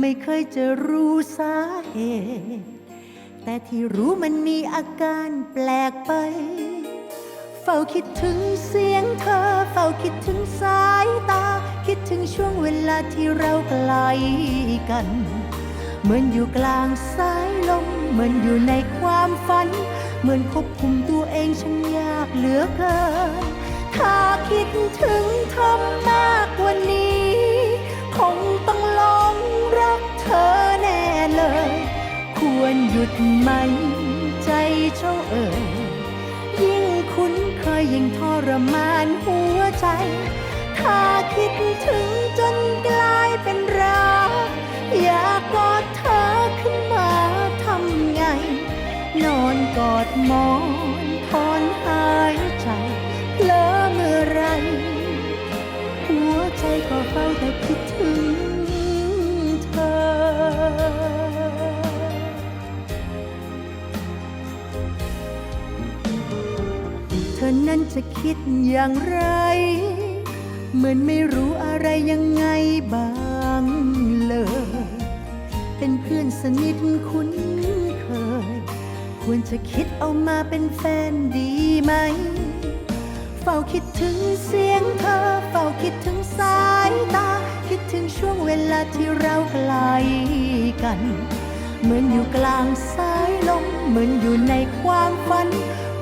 ไม่เคยจะรู้สาเหตุแต่ที่รู้มันมีอาการแปลกไป เฝ้าคิดถึงเสียงเธอ เฝ้าคิดถึงสายตา คิดถึงช่วงเวลาที่เราใกลกัน เหมือนอยู่กลางสายลม เหมือนอยู่ในความฝัน เหมือนควบคุมตัวเองฉันยากเหลือเกิน ดไหม ใจเจ้าเอ่ยยิ่งคุ้นเคยยิ่งทรมานหัวใจ ถ้าคิดถึงจนกลายเป็นรักอยากกอดเธอขึ้นมาทำไง นอนกอดหมอน นั้นจะคิดอย่างไร เหมือนไม่รู้อะไรยังไงบ้างเลย เป็นเพื่อนสนิทคุ้นเคย ควรจะคิดเอามาเป็นแฟนดีไหม เฝ้าคิดถึงเสียงเธอ เฝ้าคิดถึงสายตา คิดถึงช่วงเวลาที่เราใกล้กัน เหมือนอยู่กลางสายลม เหมือนอยู่ในความฝัน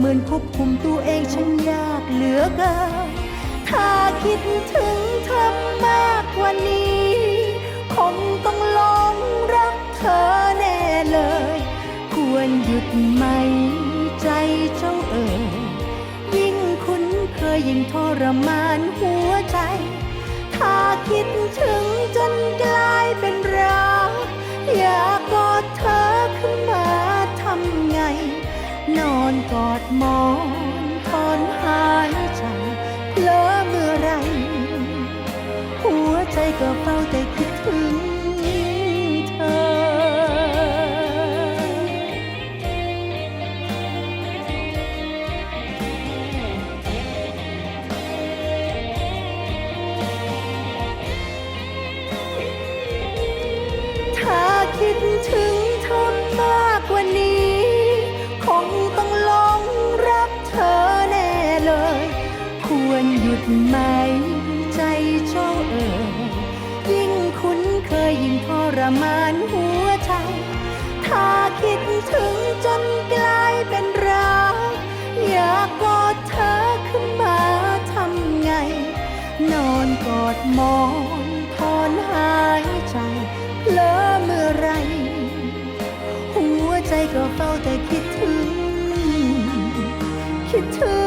เหมือนควบคุมตัวเองฉันยากเหลือเกิน ถ้าคิดถึงเธอมากกว่านี้ คงต้องลองรักเธอแน่เลย ควรหยุดไหมใจเจ้าเอ่ยยิ่งคุ้นเคยยิ่งทรมานหัว กอดมอนถอนหายใจเพลอเมื่อไร หัวใจก็เฝ้าแต่คิด ไหมใจเจ้าเอ่ยยิ่งคุ้นเคยยิ่งทรมานหัวใจ ถ้าคิดถึงจนกลายเป็นรักอยากกอดเธอขึ้นมาทำไง นอนกอดมองถอนหายใจเพลอเมื่อไร หัวใจก็เฝ้าแต่คิดถึง คิดถึง